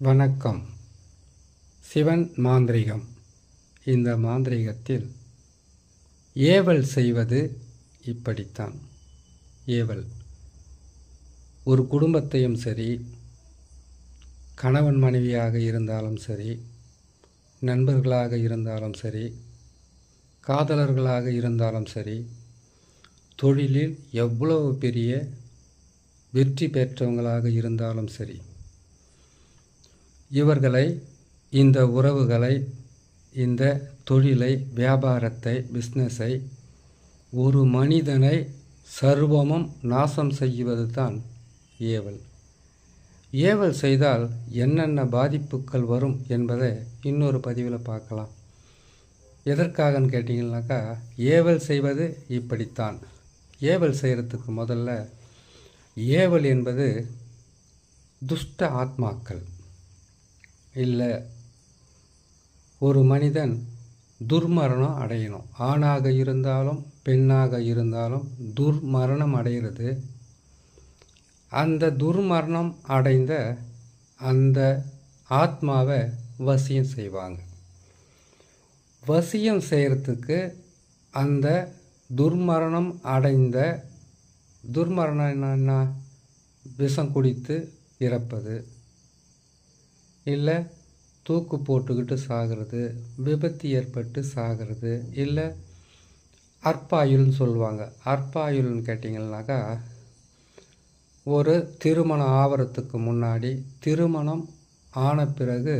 வணக்கம். சிவன் மாந்திரிகம். இந்த மாந்திரிகத்தில் ஏவல் செய்வது இப்படித்தான். ஏவல். ஒரு குடும்பத்தையும் சரி கணவன் மனைவியாக இருந்தாலும் சரி நண்பர்களாக இருந்தாலும் சரி காதலர்களாக இருந்தாலும் சரி தொழிலில் எவ்வளவு பெரிய வெற்றி பெற்றவங்களாக இருந்தாலும் சரி இவர்களை இந்த உறவுகளை இந்த தொழிலை வியாபாரத்தை பிஸ்னஸை ஒரு மனிதனை சர்வமும் நாசம் செய்வது தான் ஏவல். ஏவல் செய்தால் என்னென்ன பாதிப்புகள் வரும் என்பதை இன்னொரு பதிவில் பார்க்கலாம். எதற்காகன்னு கேட்டிங்கனாக்கா ஏவல் செய்வது இப்படித்தான். ஏவல் செய்கிறதுக்கு முதல்ல ஏவல் என்பது துஷ்ட ஆத்மாக்கள். இல்லை. ஒரு மனிதன் துர்மரணம் அடையணும். ஆணாக இருந்தாலும் பெண்ணாக இருந்தாலும் துர்மரணம் அடைகிறது. அந்த துர்மரணம் அடைந்த அந்த ஆத்மாவை வசியம் செய்வாங்க. வசியம் செய்கிறதுக்கு அந்த துர்மரணம் அடைந்த துர்மரணம் என்னன்னா விஷம் குடித்து இறப்பது. இல்லை தூக்கு போட்டுக்கிட்டு சாகிறது விபத்து ஏற்பட்டு சாகிறது இல்லை அற்பாயுள்னு சொல்லுவாங்க. அற்பாயுள்னு கேட்டிங்கன்னாக்கா ஒரு திருமணம் ஆவரத்துக்கு முன்னாடி திருமணம் ஆன பிறகு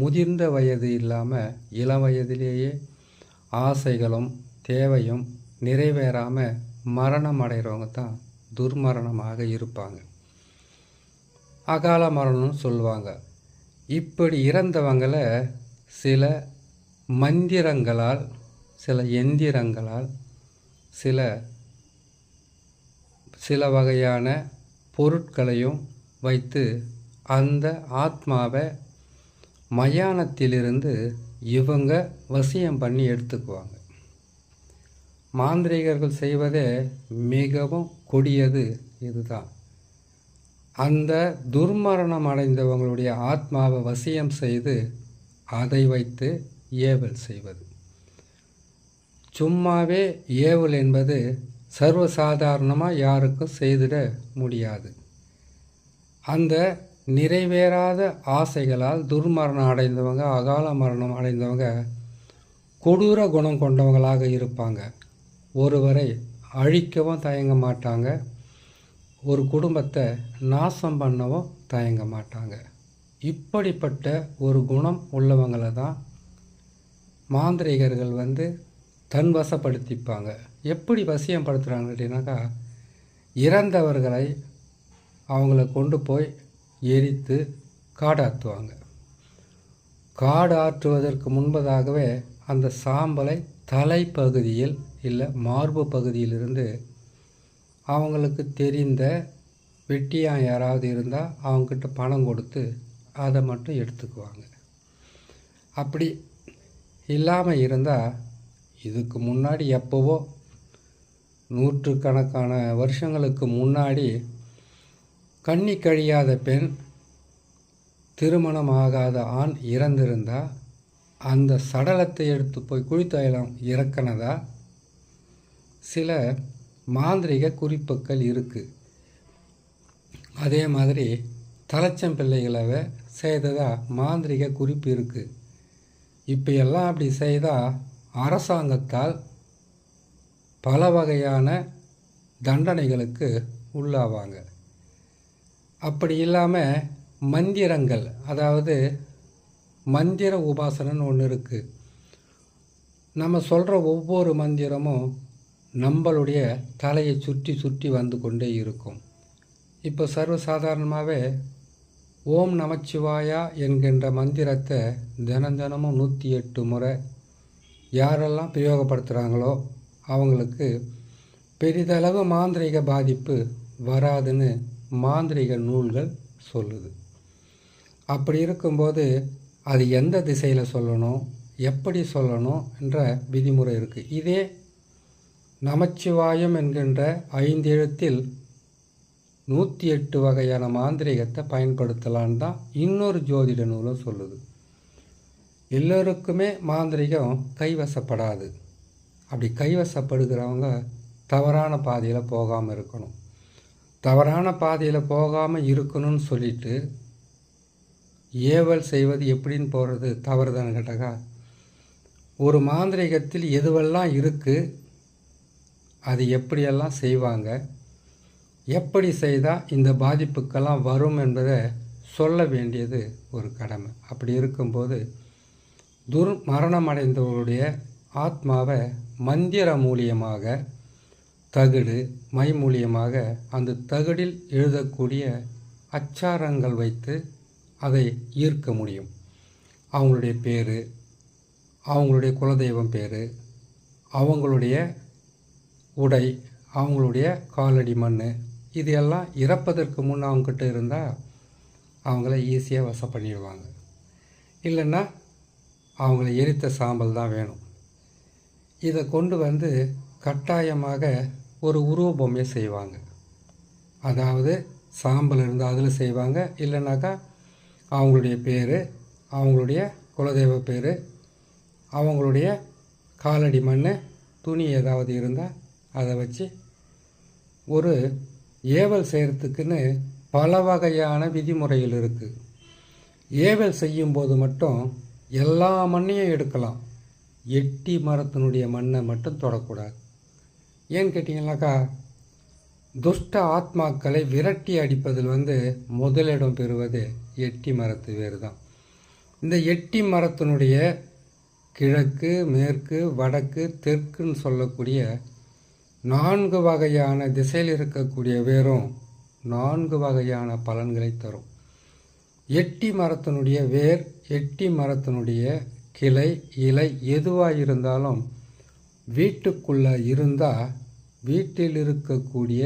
முதிர்ந்த வயது இல்லாமல் இளம் வயதிலேயே ஆசைகளும் தேவையும் நிறைவேறாமல் மரணம் அடைகிறவங்க தான் துர்மரணமாக இருப்பாங்க. அகால மரணம்னு சொல்லுவாங்க. இப்படி இறந்தவங்களை சில மந்திரங்களால் சில எந்திரங்களால் சில சில வகையான பொருட்களையும் வைத்து அந்த ஆத்மாவை மயானத்திலிருந்து இவங்க வசியம் பண்ணி எடுத்துக்குவாங்க. மாந்திரிகர்கள் செய்வதே மிகவும் கொடியது இதுதான். அந்த துர்மரணம் அடைந்தவங்களுடைய ஆத்மாவை வசியம் செய்து அதை வைத்து ஏவல் செய்வது. சும்மாவே ஏவல் என்பது சர்வசாதாரணமாக யாருக்கும் செய்திட முடியாது. அந்த நிறைவேறாத ஆசைகளால் துர்மரணம் அடைந்தவங்க அகால மரணம் அடைந்தவங்க கொடூர குணம் கொண்டவங்களாக இருப்பாங்க. ஒருவரை அழிக்கவும் தயங்க மாட்டாங்க. ஒரு குடும்பத்தை நாசம் பண்ணவும் தயங்க மாட்டாங்க. இப்படிப்பட்ட ஒரு குணம் உள்ளவங்களை தான் மாந்திரிகர்கள் வந்து தன் வசப்படுத்திப்பாங்க எப்படி வசியம் படுத்துகிறாங்க அப்படின்னாக்கா இறந்தவர்களை அவங்கள கொண்டு போய் எரித்து காடாற்றுவாங்க காடு ஆற்றுவதற்கு முன்பதாகவே அந்த சாம்பலை தலைப்பகுதியில் இல்லை மார்பு பகுதியிலிருந்து அவங்களுக்கு தெரிந்த வெட்டியான் யாராவது இருந்தால் அவங்கக்கிட்ட பணம் கொடுத்து அதை மட்டும் எடுத்துக்குவாங்க. அப்படி இல்லாமல் இருந்தால் இதுக்கு முன்னாடி எப்போவோ நூற்றுக்கணக்கான வருஷங்களுக்கு முன்னாடி கண்ணி கழியாத பெண் திருமணம் ஆகாத ஆண் இறந்திருந்தால் அந்த சடலத்தை எடுத்து போய் குழித்தயலம் இறக்கினதா? சில மாந்திரிக குறிப்புகள் இருக்குது அதே மாதிரி தலைச்சம் செய்ததாக செய்ததா மாந்திரிக குறிப்பு இருக்குது இப்போ எல்லாம் அப்படி செய்தால் அரசாங்கத்தால் பல வகையான தண்டனைகளுக்கு உள்ளாவாங்க. அப்படி இல்லாமல் மந்திரங்கள் அதாவது மந்திர உபாசனன்னு ஒன்று இருக்குது நம்ம சொல்கிற ஒவ்வொரு மந்திரமும் நம்மளுடைய தலையை சுற்றி சுற்றி வந்து கொண்டே இருக்கும். இப்போ சர்வசாதாரணமாகவே ஓம் நமச்சிவாயா என்கின்ற மந்திரத்தை தினம் தினமும் நூற்றி எட்டு முறை யாரெல்லாம் பிரயோகப்படுத்துகிறாங்களோ அவங்களுக்கு பெரிதளவு மாந்திரிக பாதிப்பு வராதுன்னு மாந்திரிக நூல்கள் சொல்லுது. அப்படி இருக்கும்போது அது எந்த திசையில் சொல்லணும் எப்படி சொல்லணும் என்ற விதிமுறை இருக்குது இதே நமச்சிவாயம் என்கின்ற ஐந்து எழுத்தில் நூற்றி எட்டு வகையான மாந்திரீகத்தை பயன்படுத்தலான்னு தான் இன்னொரு ஜோதிட நூலும் சொல்லுது. எல்லோருக்குமே மாந்திரிகம் கைவசப்படாது. அப்படி கைவசப்படுகிறவங்க தவறான பாதையில் போகாமல் இருக்கணும். தவறான பாதையில் போகாமல் இருக்கணும்னு சொல்லிட்டு ஏவல் செய்வது எப்படின்னு போகிறது தவறுதான்னு கேட்டாக்கா ஒரு மாந்திரிகத்தில் எதுவெல்லாம் இருக்குது அது எப்படியெல்லாம் செய்வாங்க? எப்படி செய்தால் இந்த பாதிப்புக்கெல்லாம் வரும் என்பதை சொல்ல வேண்டியது ஒரு கடமை. அப்படி இருக்கும்போது துர் மரணமடைந்தவருடைய ஆத்மாவை மந்திர மூலியமாக தகுடு மை மூலியமாக அந்த தகடில் எழுதக்கூடிய அச்சாரங்கள் வைத்து அதை ஈர்க்க முடியும். அவங்களுடைய பேர் அவங்களுடைய குலதெய்வம் பேர் அவங்களுடைய உடை அவங்களுடைய காலடி மண் இது எல்லாம் இறப்பதற்கு முன் அவங்கக்கிட்ட இருந்தால் அவங்கள ஈஸியாக வசம் பண்ணிடுவாங்க. இல்லைன்னா அவங்கள எரித்த சாம்பல் தான் வேணும். இதை கொண்டு வந்து கட்டாயமாக ஒரு உருவ பொம்மையை செய்வாங்க. அதாவது சாம்பல் இருந்தால் அதில் செய்வாங்க இல்லைனாக்கா அவங்களுடைய பேர் அவங்களுடைய குலதெய்வ பேர் அவங்களுடைய காலடி மண் துணி ஏதாவது இருந்தால் அதை வச்சு ஒரு ஏவல் செய்கிறதுக்குன்னு பல வகையான விதிமுறைகள் இருக்குது ஏவல் செய்யும்போது மட்டும் எல்லா மண்ணையும் எடுக்கலாம். எட்டி மரத்தினுடைய மண்ணை மட்டும் தொடக்கூடாது. ஏன்னு கேட்டிங்கனாக்கா துஷ்ட ஆத்மாக்களை விரட்டி அடிப்பதில் வந்து முதலிடம் பெறுவது எட்டி மரத்து வேறு தான் இந்த எட்டி மரத்தினுடைய கிழக்கு மேற்கு வடக்கு தெற்குன்னு சொல்லக்கூடிய நான்கு வகையான திசையில் இருக்கக்கூடிய வேரும் நான்கு வகையான பலன்களை தரும். எட்டி மரத்தினுடைய வேர் எட்டி மரத்தினுடைய கிளை இலை எதுவாக இருந்தாலும் வீட்டுக்குள்ளே இருந்தால் வீட்டில் இருக்கக்கூடிய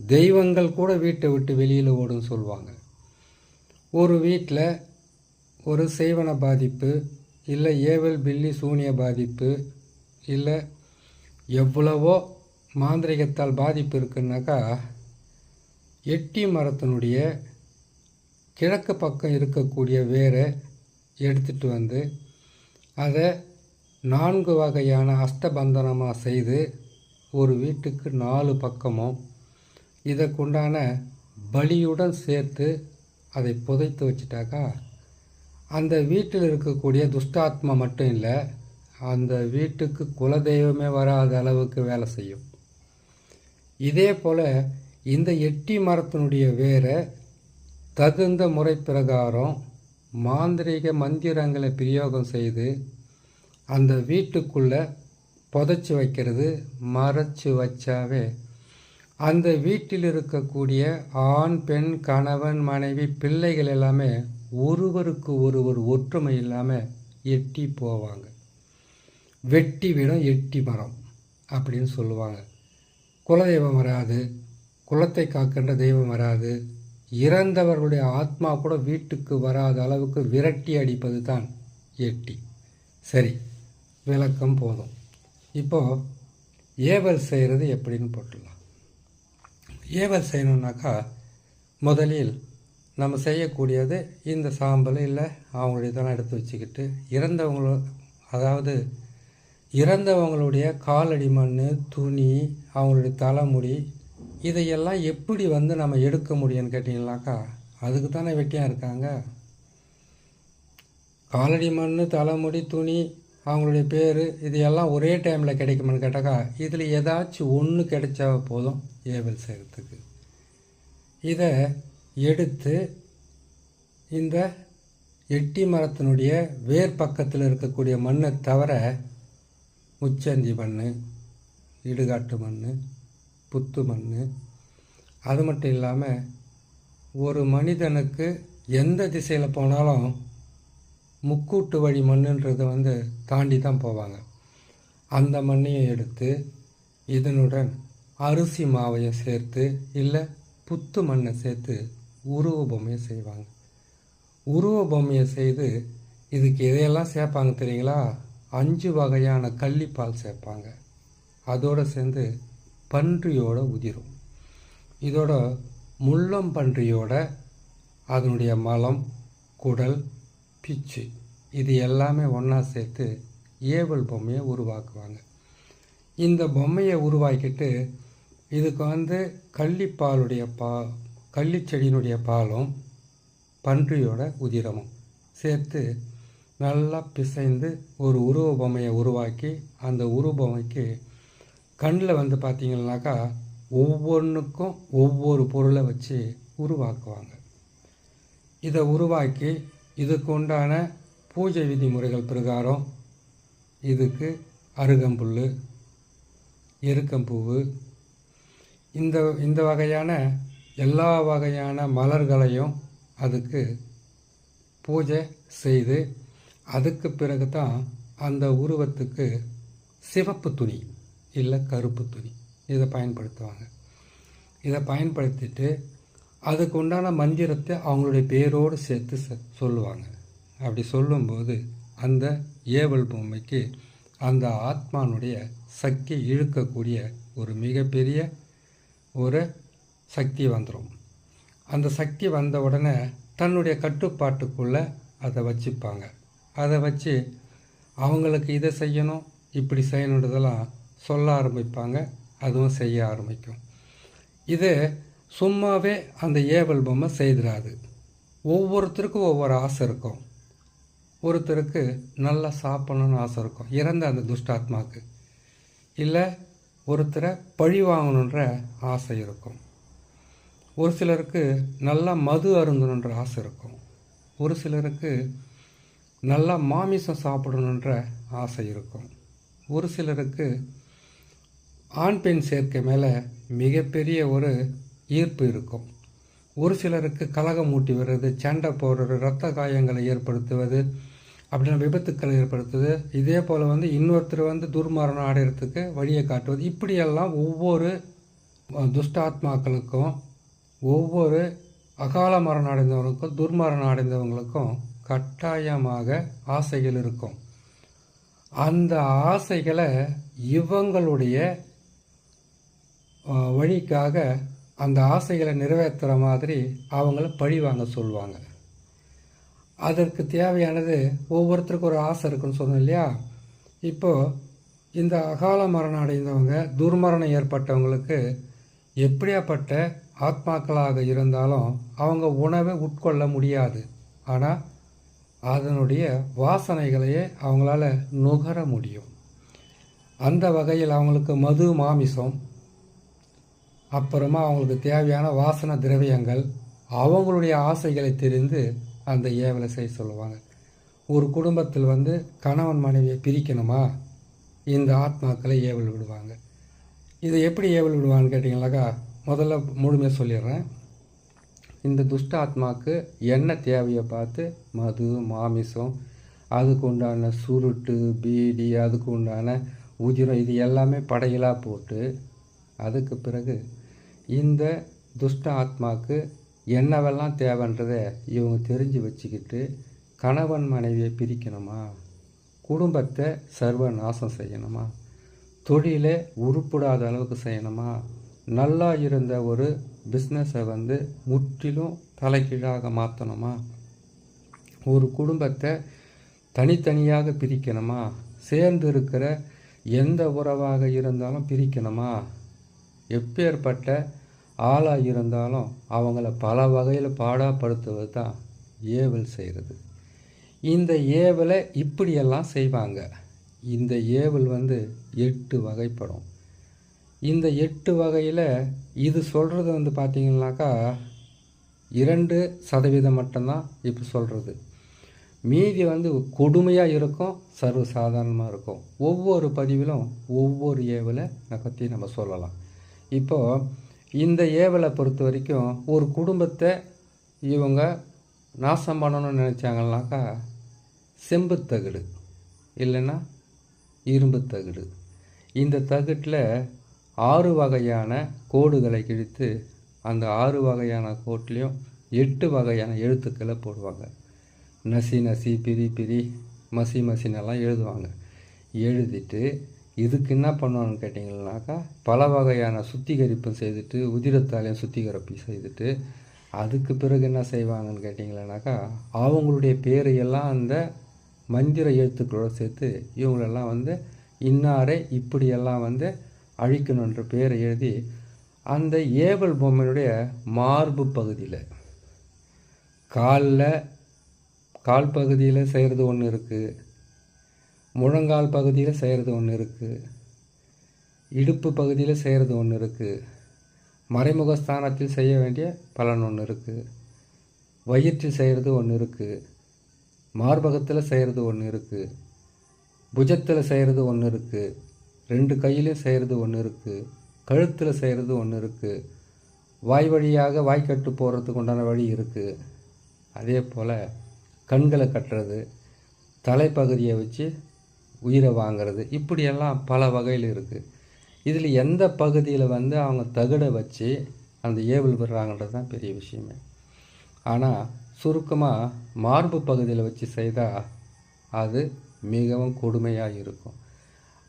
தெய்வங்கள் கூட வீட்டை விட்டு வெளியில் ஓடுன்னு சொல்லுவாங்க ஒரு வீட்டில் ஒரு செய்வன பாதிப்பு இல்லை ஏவல் பில்லி சூனிய பாதிப்பு இல்லை எவ்வளவோ மாந்திரிகத்தால் பாதிப்பு இருக்குன்னாக்கா எட்டி மரத்தினுடைய கிழக்கு பக்கம் இருக்கக்கூடிய வேரை எடுத்துட்டு வந்து அதை நான்கு வகையான அஷ்டபந்தனமாக செய்து ஒரு வீட்டுக்கு நாலு பக்கமும் இதற்குண்டான பலியுடன் சேர்த்து அதை புதைத்து வச்சிட்டாக்கா அந்த வீட்டில் இருக்கக்கூடிய துஷ்டாத்மா மட்டும் இல்லை அந்த வீட்டுக்கு குலதெய்வமே வராத அளவுக்கு வேலை செய்யும். இதே போல் இந்த எட்டி மரத்தினுடைய வேரை தகுந்த முறை பிரகாரம் மாந்திரிக மந்திரங்களை பிரயோகம் செய்து அந்த வீட்டுக்குள்ளே புதைச்சி வைக்கிறது மறைச்சி வச்சாவே அந்த வீட்டில் இருக்கக்கூடிய ஆண் பெண் கணவன் மனைவி பிள்ளைகள் எல்லாமே ஒருவருக்கு ஒருவர் ஒற்றுமை இல்லாமல் எட்டி போவாங்க. வெட்டி விடும் எட்டி மரம் அப்படின்னு சொல்லுவாங்க. குலதெய்வம் வராது குலத்தை காக்கின்ற தெய்வம் வராது இறந்தவர்களுடைய ஆத்மா கூட வீட்டுக்கு வராத அளவுக்கு விரட்டி அடிப்பது தான் எட்டி. சரி விளக்கம் போதும். இப்போது ஏவல் செய்கிறது எப்படின்னு போட்டுடலாம். ஏவல் செய்யணுன்னாக்கா முதலில் நம்ம செய்யக்கூடியது இந்த சாம்பல் இல்லை அவங்களுடைய இதெல்லாம் எடுத்து வச்சுக்கிட்டு இறந்தவங்களோ அதாவது இறந்தவங்களுடைய காலடி மண் துணி அவங்களுடைய தலைமுடி இதையெல்லாம் எப்படி வந்து நம்ம எடுக்க முடியும்னு கேட்டிங்கனாக்கா அதுக்கு தானே வெட்டியாக இருக்காங்க. காலடி மண் தலைமுடி துணி அவங்களுடைய பேர் இது எல்லாம் ஒரே டைமில் கிடைக்குமான்னு கேட்டாக்கா இதில் ஏதாச்சும் ஒன்று கிடைச்சா போதும் ஏவல் செய்கிறதுக்கு இதை எடுத்து இந்த எட்டி மரத்தினுடைய வேர் பக்கத்தில் இருக்கக்கூடிய மண்ணை தவிர முச்சந்தி மண் இடுகாட்டு மண் புத்து மண் அது மட்டும் இல்லாமல் ஒரு மனிதனுக்கு எந்த திசையில் போனாலும் முக்கூட்டு வழி மண்ணுன்றதை வந்து தாண்டி தான் போவாங்க. அந்த மண்ணையும் எடுத்து இதனுடன் அரிசி மாவையும் சேர்த்து இல்லை புத்து மண்ணை சேர்த்து உருவ பொம்மையை செய்வாங்க. உருவ பொம்மையை செய்து இதுக்கு எதையெல்லாம் சேர்ப்பாங்க தெரியுங்களா? அஞ்சு வகையான கள்ளிப்பால் சேர்ப்பாங்க. அதோடு சேர்ந்து பன்றியோட உதிரும். இதோட முள்ளம் பன்றியோட அதனுடைய மலம் குடல் பிச்சு இது எல்லாமே ஒன்றா சேர்த்து ஏவல் பொம்மையை உருவாக்குவாங்க. இந்த பொம்மையை உருவாக்கிட்டு இதுக்கு வந்து கள்ளிப்பாலுடைய பா கள்ளிச்செடியினுடைய பாலும் பன்றியோட உதிரமும் சேர்த்து நல்லா பிசைந்து ஒரு உருவ பொம்மையை உருவாக்கி அந்த உருவ பொம்மைக்கு கண்ணில் வந்து பார்த்தீங்கன்னாக்கா ஒவ்வொன்றுக்கும் ஒவ்வொரு பொருளை வச்சு உருவாக்குவாங்க. இதை உருவாக்கி இதுக்கு உண்டான பூஜை விதிமுறைகள் பிரகாரம் இதுக்கு அருகம்புல் எருக்கம்பூவு இந்த இந்த வகையான எல்லா வகையான மலர்களையும் அதுக்கு பூஜை செய்து அதுக்கு பிறகு தான் அந்த உருவத்துக்கு சிவப்பு துணி இல்லை கருப்பு துணி இதை பயன்படுத்துவாங்க. இதை பயன்படுத்திட்டு அதுக்கு உண்டான மந்திரத்தை அவங்களுடைய பேரோடு சேர்த்து சொல்லுவாங்க. அப்படி சொல்லும்போது அந்த ஏவல் பொம்மைக்கு அந்த ஆத்மானுடைய சக்தி இழுக்கக்கூடிய ஒரு மிகப்பெரிய ஒரு சக்தி வந்துடும் அந்த சக்தி வந்த உடனே தன்னுடைய கட்டுப்பாட்டுக்குள்ளே அதை வச்சுப்பாங்க. அதை வச்சு அவங்களுக்கு இதை செய்யணும் இப்படி செய்யணுன்றதெல்லாம் சொல்ல ஆரம்பிப்பாங்க அதுவும் செய்ய ஆரம்பிக்கும். இது சும்மாவே அந்த ஏவல் பொம்மை செய்திடாது. ஒவ்வொருத்தருக்கும் ஒவ்வொரு ஆசை இருக்கும். ஒருத்தருக்கு நல்லா சாப்பிடணும்னு ஆசை இருக்கும். இறந்த அந்த துஷ்டாத்மாக்கு இல்லை ஒருத்தரை பழி வாங்கணுன்ற ஆசை இருக்கும். ஒரு சிலருக்கு நல்லா மது அருந்தணுன்ற ஆசை இருக்கும். ஒரு சிலருக்கு நல்லா மாமிசம் சாப்பிடணுன்ற ஆசை இருக்கும். ஒரு சிலருக்கு ஆண் பெண் சேர்க்கை மேலே மிகப்பெரிய ஒரு ஈர்ப்பு இருக்கும். ஒரு சிலருக்கு கலகம் ஊட்டி வர்றது சண்டை போடுறது ரத்த காயங்களை ஏற்படுத்துவது அப்படின்னா விபத்துக்களை ஏற்படுத்துவது இதே போல் வந்து இன்னொருத்தர் வந்து துர்மரணம் அடையிறதுக்கு வழியை காட்டுவது இப்படியெல்லாம் ஒவ்வொரு துஷ்டாத்மாக்களுக்கும் ஒவ்வொரு அகால மரணம் அடைந்தவங்களுக்கும் துர்மரணம் அடைந்தவங்களுக்கும் கட்டாயமாக ஆசைகள் இருக்கும். அந்த ஆசைகளை இவங்களுடைய வழிக்காக அந்த ஆசைகளை நிறைவேற்றுற மாதிரி அவங்கள பழி வாங்க சொல்லுவாங்க. அதற்கு தேவையானது ஒவ்வொருத்தருக்கும் ஒரு ஆசை இருக்குன்னு சொன்னோம் இல்லையா? இப்போது இந்த அகால மரணம் அடைந்தவங்க துர்மரணம் ஏற்பட்டவங்களுக்கு எப்படியாப்பட்ட ஆத்மாக்களாக இருந்தாலும் அவங்க உணவை உட்கொள்ள முடியாது. ஆனால் அதனுடைய வாசனைகளையே அவங்களால நுகர முடியும். அந்த வகையில் அவங்களுக்கு மது மாமிசம் அப்புறமா அவங்களுக்கு தேவையான வாசன திரவியங்கள் அவங்களுடைய ஆசைகளை தெரிந்து அந்த ஏவலை செய்ய சொல்லுவாங்க. ஒரு குடும்பத்தில் வந்து கணவன் மனைவியை பிரிக்கணுமா? இந்த ஆத்மாக்களை ஏவல் விடுவாங்க. இதை எப்படி ஏவல் விடுவான்னு கேட்டிங்கனாக்கா முதல்ல முழுமையாக சொல்லிடுறேன். இந்த துஷ்ட ஆத்மாவுக்கு என்ன தேவையை பார்த்து மது மாமிசம் அதுக்கு உண்டான சுருட்டு பீடி அதுக்கு உண்டான உதிரம் இது எல்லாமே படையலாக போட்டு அதுக்கு பிறகு இந்த துஷ்ட ஆத்மாவுக்கு என்னவெல்லாம் தேவைன்றதை இவங்க தெரிஞ்சு வச்சுக்கிட்டு கணவன் மனைவியை பிரிக்கணுமா? குடும்பத்தை சர்வ நாசம் செய்யணுமா? தொழிலை உருப்பிடாத அளவுக்கு செய்யணுமா? நல்லா இருந்த ஒரு பிஸ்னஸை வந்து முற்றிலும் தலைகீழாக மாற்றணுமா ஒரு குடும்பத்தை தனித்தனியாக பிரிக்கணுமா? சேர்ந்து இருக்கிற எந்த உறவாக இருந்தாலும் பிரிக்கணுமா? எப்பேற்பட்ட ஆளாக இருந்தாலும் அவங்கள பல வகையில் பாடாப்படுத்துவது தான் ஏவல் செய்கிறது இந்த ஏவலை இப்படியெல்லாம் செய்வாங்க. இந்த ஏவல் வந்து எட்டு வகைப்படும். இந்த எட்டு வகையில் இது சொல்கிறது வந்து பார்த்தீங்கன்னாக்கா இரண்டு சதவீதம் மட்டும்தான் இப்போ சொல்கிறது மீதி வந்து கொடுமையாக இருக்கும் சர்வ சாதாரணமாக இருக்கும். ஒவ்வொரு பதிவிலும் ஒவ்வொரு ஏவலை பற்றி நம்ம சொல்லலாம். இப்போது இந்த ஏவலை பொறுத்த வரைக்கும் ஒரு குடும்பத்தை இவங்க நாசம் பண்ணணும்னு நினச்சாங்கன்னாக்கா செம்பு தகுடு இல்லைன்னா இரும்பு தகடு. இந்த தகட்டில் ஆறு வகையான கோடுகளை கிழித்து அந்த ஆறு வகையான கோட்லேயும் எட்டு வகையான எழுத்துக்களை போடுவாங்க. நசி நசி பிரி பிரி மசி மசினெல்லாம் எழுதுவாங்க. எழுதிட்டு இதுக்கு என்ன பண்ணுவான்னு கேட்டிங்கன்னாக்கா பல வகையான சுத்திகரிப்பு செய்துட்டு உதிரத்தாலையும் சுத்திகரிப்பு செய்துட்டு அதுக்கு பிறகு என்ன செய்வாங்கன்னு கேட்டிங்களானாக்கா அவங்களுடைய பேரையெல்லாம் அந்த மந்திர எழுத்துக்களோடு சேர்த்து இவங்களெல்லாம் வந்து இன்னாரே இப்படியெல்லாம் வந்து அழிக்கணும் என்ற பேரை எழுதி அந்த ஏவல் பொம்மையினுடைய மார்பு பகுதியில் காலில் கால் பகுதியில் செய்கிறது ஒன்று இருக்குது முழங்கால் பகுதியில் செய்கிறது ஒன்று இருக்குது இடுப்பு பகுதியில் செய்கிறது ஒன்று இருக்குது மறைமுகஸ்தானத்தில் செய்ய வேண்டிய பலன் ஒன்று இருக்குது வயிற்றில் செய்கிறது ஒன்று இருக்குது மார்பகத்தில் செய்கிறது ஒன்று இருக்குது புஜத்தில் செய்கிறது ஒன்று இருக்குது ரெண்டு கையிலையும் செய்கிறது ஒன்று இருக்குது கழுத்தில் செய்கிறது ஒன்று இருக்குது வாய் வழியாக வாய்க்கட்டு போகிறதுக்கு உண்டான வழி இருக்குது அதே போல் கண்களை கட்டுறது தலைப்பகுதியை வச்சு உயிரை வாங்கிறது இப்படியெல்லாம் பல வகையில் இருக்குது இதில் எந்த பகுதியில் வந்து அவங்க தகுடை வச்சு அந்த ஏவல் விடுறாங்கன்றது தான் பெரிய விஷயமே. ஆனால் சுருக்கமாக மார்பு பகுதியில் வச்சு செய்தால் அது மிகவும் கொடுமையாக இருக்கும்.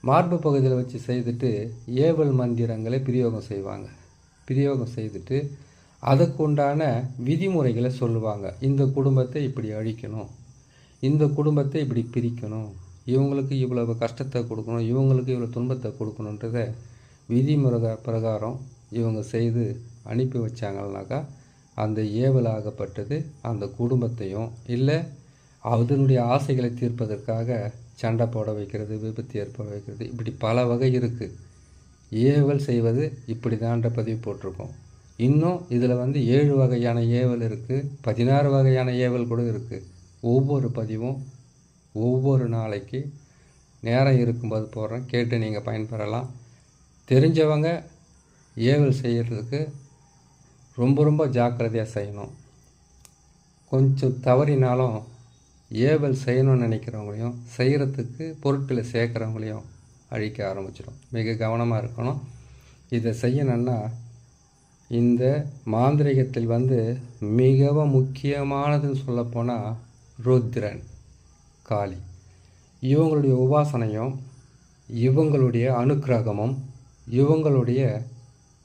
மார்பு பகுதியில் வச்சு செய்துட்டு ஏவல் மந்திரங்களை பிரயோகம் செய்வாங்க. பிரயோகம் செய்துட்டு அதுக்குண்டான விதிமுறைகளை சொல்லுவாங்க. இந்த குடும்பத்தை இப்படி அழிக்கணும். இந்த குடும்பத்தை இப்படி பிரிக்கணும். இவங்களுக்கு இவ்வளவு கஷ்டத்தை கொடுக்கணும். இவங்களுக்கு இவ்வளோ துன்பத்தை கொடுக்கணுன்றத விதிமுறை பிரகாரம் இவங்க செய்து அனுப்பி வச்சாங்கன்னாக்கா அந்த ஏவலாகப்பட்டது அந்த குடும்பத்தையும் இல்லை அதனுடைய ஆசைகளை தீர்ப்பதற்காக சண்டை போட வைக்கிறது விபத்து ஏற்பட வைக்கிறது இப்படி பல வகை இருக்குது ஏவல் செய்வது இப்படி தான்ற பதிவு போட்டிருக்கோம். இன்னும் இதில் வந்து ஏழு வகையான ஏவல் இருக்குது பதினாறு வகையான ஏவல் கூட இருக்குது ஒவ்வொரு பதிவும் ஒவ்வொரு நாளைக்கு நேரம் இருக்கும்போது போடுறேன் கேட்டு நீங்கள் பயன்பெறலாம். தெரிஞ்சவங்க ஏவல் செய்கிறதுக்கு ரொம்ப ரொம்ப ஜாக்கிரதையாக செய்யணும். கொஞ்சம் தவறினாலும் ஏவல் செய்யணும்னு நினைக்கிறவங்களையும் செய்கிறதுக்கு பொருட்களை சேர்க்குறவங்களையும் அழிக்க ஆரம்பிச்சிடும். மிக கவனமாக இருக்கணும். இதை செய்யணுன்னா இந்த மாந்திரிகத்தில் வந்து மிகவும் முக்கியமானதுன்னு சொல்லப்போனால் ருத்ரன் காளி. இவங்களுடைய உபாசனையும் இவங்களுடைய அனுக்கிரகமும் இவங்களுடைய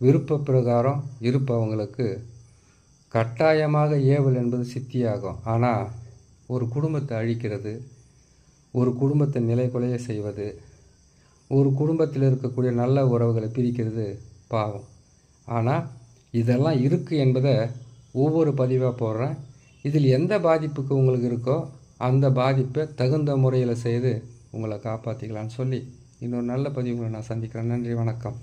விருப்ப பிரகாரம் இருப்பவங்களுக்கு கட்டாயமாக ஏவல் என்பது சித்தியாகும். ஆனால் ஒரு குடும்பத்தை அழிக்கிறது ஒரு குடும்பத்தை நிலைகுலைய செய்வது ஒரு குடும்பத்தில் இருக்கக்கூடிய நல்ல உறவுகளை பிரிக்கிறது பாவம். ஆனால் இதெல்லாம் இருக்குது என்பதை ஒவ்வொரு பதிவாக போடுறேன். இதில் எந்த பாதிப்புக்கு உங்களுக்கு இருக்கோ அந்த பாதிப்பை தகுந்த முறையில் செய்து உங்களை காப்பாற்றிக்கலான்னு சொல்லி இன்னொரு நல்ல பதிவுகளை நான் சந்திக்கிறேன். நன்றி வணக்கம்.